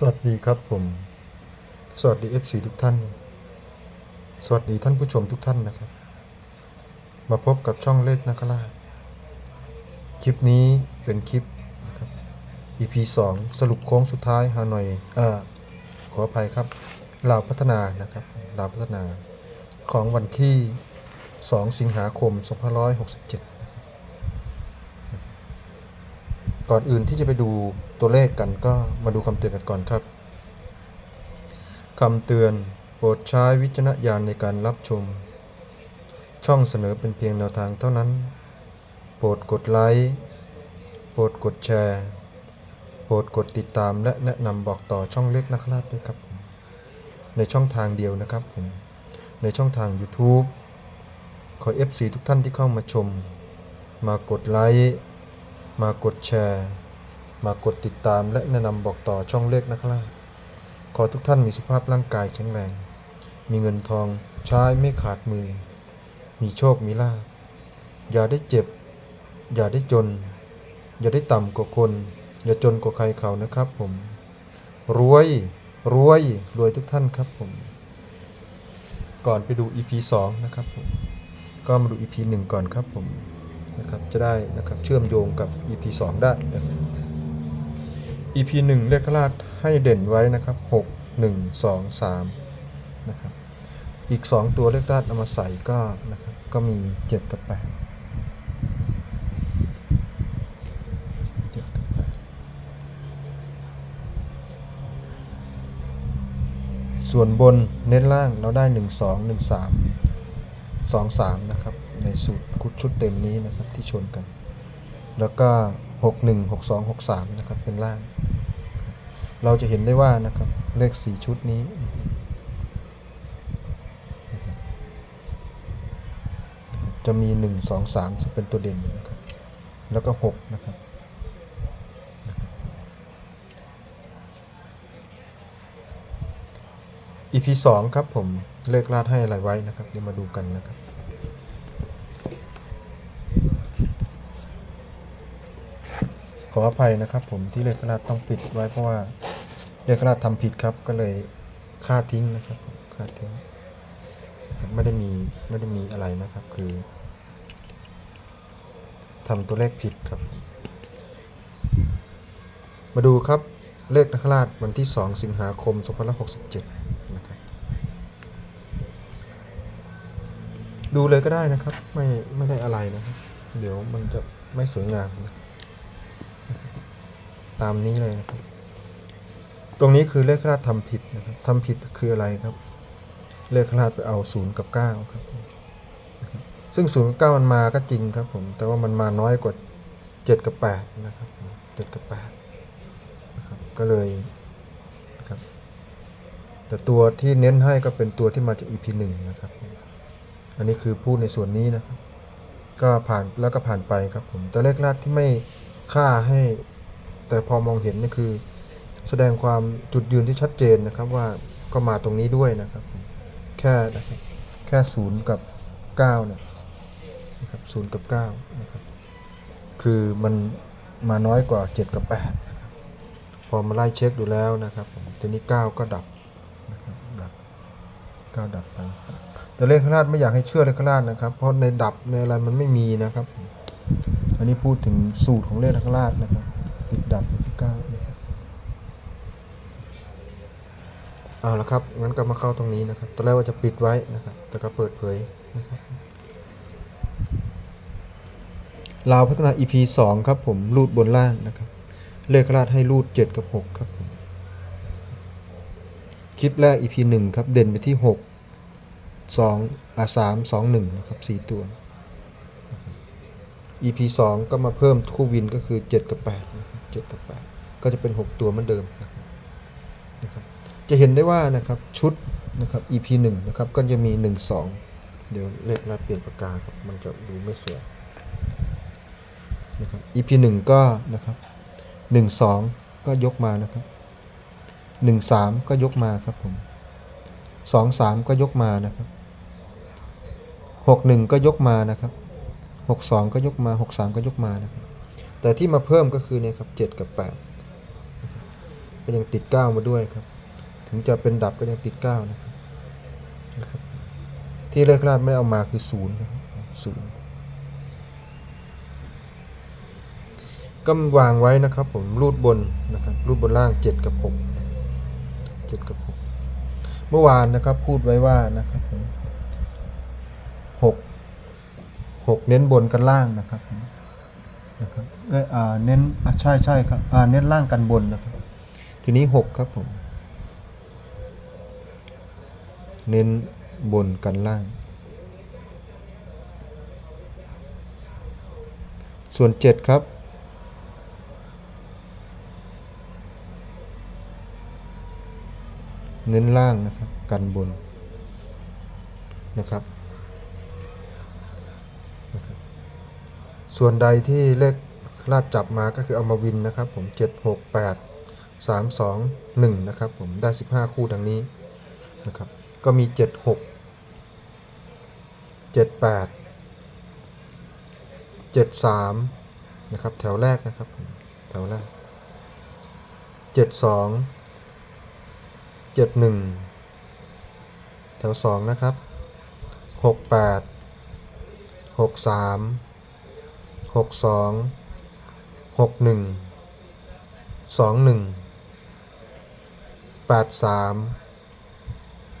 สวัสดีครับผม สวัสดี FC ทุกท่าน สวัสดีท่านผู้ชมทุกท่านนะครับ มาพบกับช่องเลขนักล่าคลิปนี้เป็นคลิปนะครับ EP 2 สรุปโค้งสุดท้ายฮานอยเอ่อขออภัยครับลาวพัฒนานะครับลาวพัฒนาของวันที่ 2 สิงหาคม 2567 ก่อนอื่นที่จะไปดูตัวเลขกันก็มาดูคำเตือนกันก่อนครับคำเตือนโปรดใช้วิจารณญาณในการรับชม ช่องเสนอเป็นเพียงแนวทางเท่านั้น โปรดกดไลค์โปรดกดแชร์โปรดกดติดตามและแนะนำบอกต่อช่องเล็กนักล่าด้วยครับผมในช่องทางเดียวนะครับผมในช่องทาง YouTube ขอ FC ทุกท่านที่เข้ามาชม มากดไลค์ มากดแชร์ มากดติดตามและแนะนำบอกต่อช่องเลขนะครับขอทุกท่านมีสุขภาพร่างกายแข็งแรง มีเงินทองใช้ไม่ขาดมือ มีโชคมีลาภอย่าได้เจ็บ อย่าได้จน อย่าได้ต่ำกว่าคน อย่าจนกว่าใครเขานะครับผม รวย รวย รวยทุกท่านครับผม ก่อนไปดู EP 2 นะครับผม ก็มาดู EP 1 ก่อนครับผม นะครับจะได้นะครับเชื่อมโยงกับ EP 2 ได้นะครับ EP 1เลขราชให้เด่นไว้นะครับ 6 1 2 3นะครับอีก 2 ตัวเลขราชเอามาใส่ก็นะครับก็มี 7 กับ 8ส่วนบนเน้นล่างเราได้ 1 2 1 3 2 3 นะครับ ในสูตรคุดชุดเต็มนี้นะครับที่ชนกัน แล้วก็ 6 1 6 2 6 3นะครับเป็นล่าง เราจะเห็นได้ว่านะครับเลข 4 ชุดนี้ จะมี 1 2 3ซึ่งเป็นตัวเด่นนะครับแล้วก็ 6 นะครับ EP 2ครับผมเลขลาดให้อะไรไว้นะครับเดี๋ยวมาดูกันนะครับ ออภัยนะครับ ผมที่เลขราชต้องปิดไว้เพราะว่าเลขราชทำผิดครับก็เลยค่าทิ้งนะครับค่าทิ้งไม่ได้มีไม่ได้มีอะไรนะครับคือทำตัวเลขผิดครับ มาดูครับเลขนักราชวันที่ 2 สิงหาคม 2567 นะครับ ดูเลยก็ได้นะครับ ไม่ไม่ได้อะไรนะครับ เดี๋ยวมันจะไม่สวยงามนะ ตามนี้เลยนะครับ ตรงนี้คือเลขคลาดทำผิดนะครับทำผิดคืออะไรครับ เลขคลาดไปเอาศูนย์กับเก้าครับ ซึ่งศูนย์กับเก้ามันมาก็จริงครับผม แต่ว่ามันมาน้อยกว่าเจ็ดกับแปดนะครับเจ็ดกับแปดนะครับก็เลยนะครับ แต่ตัวที่เน้นให้ก็เป็นตัวที่มาจาก EP หนึ่งนะครับ อันนี้คือพูดในส่วนนี้นะครับก็ผ่านแล้วก็ผ่านไปครับผมแต่เลขลาดที่ไม่ค่าให้ แต่พอมองเห็นนี่คือ แสดงความจุดยืนที่ชัดเจนนะครับว่าก็มาตรงนี้ด้วยนะครับ แค่นะครับแค่ศูนย์กับเก้าเนี่ยนะครับศูนย์กับเก้านะครับคือมันมาน้อยกว่าเจ็ดกับแปดนะครับพอมาไล่เช็คดูแล้วนะครับทีนี้เก้าก็ดับนะครับดับเก้าดับไปแต่เลขข้างหน้าไม่อยากให้เชื่อเลขข้างหน้านะครับ เพราะในดับในอะไรมันไม่มีนะครับ อันนี้พูดถึงสูตรของเลขข้างหน้านะครับ ดับเก้านะครับเอาละครับงั้นก็มาเข้าตรงนี้นะครับตอนแรกว่าจะปิดไว้นะครับ แต่ก็เปิดเผยนะครับลาวพัฒนา EP 2 ครับผมรูดบนล่างนะครับเลขคลาดให้รูด 7 กับ 6 ครับ คลิปแรก EP 1 ครับเด่นไปที่ 6 2อ่า3 2 1 นะครับ 4 ตัว EP 2 ก็มาเพิ่มคู่วินก็คือ 7 กับ8นะครับ 7กับ 8 ก็จะเป็น 6 ตัวเหมือนเดิมนะครับนะรบจะเห็นได้ว่านะครับชุดนะครับ EP 1นะครับก็จะมี 1 2 เดี๋ยวเลขมาเปลี่ยนปากกาครับมันจะดูไม่สวยนะครับ EP 1 ก็นะครับ1 2 ก็ยกมานะครับ 1 3 ก็ยกมาครับผม2 3 ก็ยกมานะครับ6 1 ก็ยกมานะครับ 62 ก็ยกมา 63 ก็ยกมานะครับ แต่ที่มาเพิ่มก็คือเนี่ยครับ7กับ8ก็ยังติด 9 มาด้วยครับ ถึงจะเป็นดับก็ยังติด 9 นะครับนะครับ ที่เลขลาดไม่ได้เอามาคือศูนย์นะครับศูนย์ก็วางไว้นะครับผมรูดบนนะครับรูดบนล่าง 7 กับ 6 7 กับ 6 เมื่อวานนะครับพูดไว้ว่านะครับผมหกหกเน้นบนกันล่างนะครับผม นะครับเอยอ่าเน้นอะใช่ใช่ครับอ่าเน้นล่างกันบนนะครับ ทีนี้หกครับผม เน้นบนกันล่าง ส่วนเจ็ดครับเน้นล่างนะครับ กันบนนะครับ ส่วนใดที่เลขลาดจับมาก็คือเอามาวินนะครับผม 7 6 8 3 2 1 นะครับผมได้ 15 คู่ดังนี้นะครับก็มี 7 6 7 8 7 3นะครับแถวแรกนะครับผมแถวแรก 7 2 7 1 แถว 2 นะครับ 6 8 6 3 หกสองหกหนึ่งสองหนึ่งแปดสาม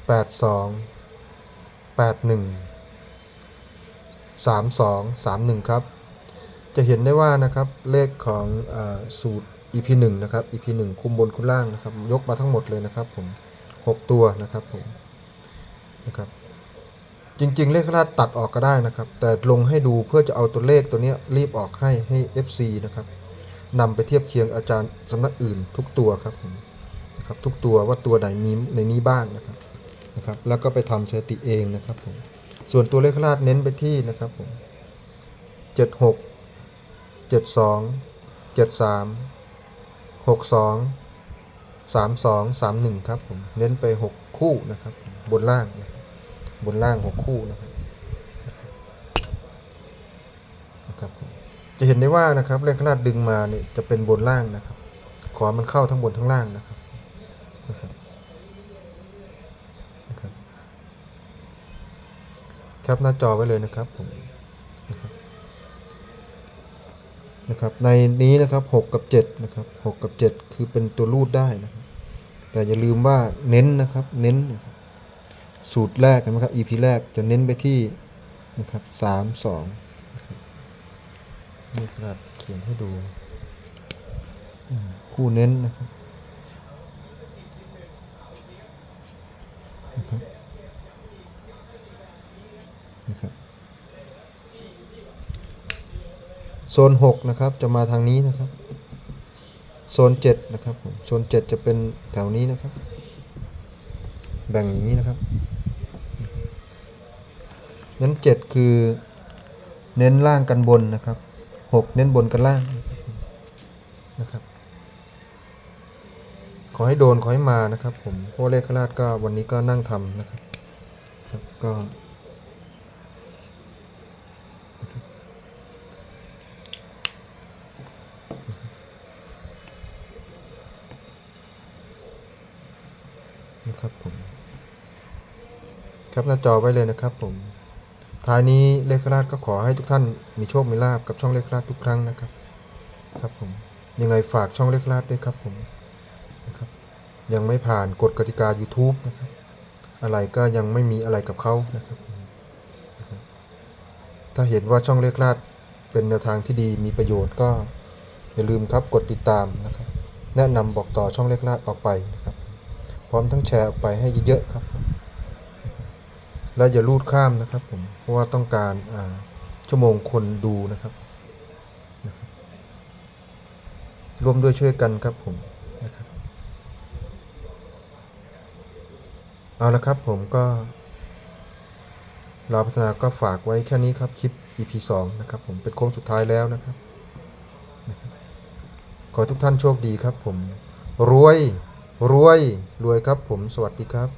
แปดสองแปดหนึ่งสามสองสามหนึ่งครับ จะเห็นได้ว่านะครับเลขของอสูตร EP 1นะครับ EP 1คุมบนคุมล่างนะครับ ยกมาทั้งหมดเลยนะครับผม6ตัวนะครับผมนะครับ จริง ๆ เลขลาดตัดออกก็ได้นะครับ แต่ลงให้ดูเพื่อจะเอาตัวเลขตัวนี้รีบออกให้ให้ FC นะครับนำไปเทียบเคียงอาจารย์สำนักอื่นทุกตัวครับผมนะครับทุกตัวว่าตัวไหนมีในนี้บ้างนะครับนะครับแล้วก็ไปทำสถิติเองนะครับผมส่วนตัวเลขลาดเน้นไปที่นะครับผม76 72 73 62 32 31 ครับผมเน้นไป 6 คู่นะครับบนล่างนะ บนล่างหกคู่นะครับนะครับ จะเห็นได้ว่านะครับเลขลาดดึงมาเนี่ยจะเป็นบนล่างนะครับ ขอมันเข้าทั้งบนทั้งล่างนะครับนะครับนะครับแคปหน้าจอไว้เลยนะครับผมนะครับนะครับในนี้นะครับ 6 กับ 7 นะครับ 6 กับ 7 คือเป็นตัวรูดได้นะครับแต่อย่าลืมว่าเน้นนะครับ เน้นนะครับ สูตรแรกกันะครับ EP แรกจะเน้นไปที่นะครับสามสองนี่กระดาษเขียนให้ดู คู่เน้นนะครับนะครับนะครับโซนหกนะครับจะมาทางนี้นะครับ โซนเจ็ดนะครับผมโซนเจ็ดจะเป็นแถวนี้นะครับ แบ่งอย่างนี้นะครับ นั้นเจ็ดคือเน้นล่างกันบนนะครับหกเน้นบนกันล่างนะครับ ขอให้โดนขอให้มานะครับ ผมพวกเลขราชก็วันนี้ก็นั่งทำนะครับครับก็นะครับผม ครับหน้าจอไว้เลยนะครับผม ท้ายนี้เลขราชก็ขอให้ทุกท่านมีโชค มีลาบกับช่องเลขราชทุกครั้งนะครับ ครับผม ยังไงฝากช่องเลขราชด้วยครับผมนะครับ ยังไม่ผ่านกฎกติกา YouTube นะครับ อะไรก็ยังไม่มีอะไรกับเขานะครับถ้าเห็นว่าช่องเลขราชเป็นแนวทางที่ดีมีประโยชน์ก็อย่าลืมครับกดติดตามนะครับ แนะนำบอกต่อช่องเลขราชออกไปนะครับ พร้อมทั้งแชร์ออกไปให้เยอะๆครับ และอย่าลูดข้ามนะครับผม เพราะว่าต้องการชั่วโมงคนดูนะครับนะครับร่วมด้วยช่วยกันครับผมนะครับเอาละครับผมก็เราพัฒนาก็ฝากไว้แค่นี้ครับคลิป EP 2นะครับผมเป็นโค้งสุดท้ายแล้วนะครับ ขอทุกท่านโชคดีครับผม รวย รวย รวยครับผมสวัสดีครับ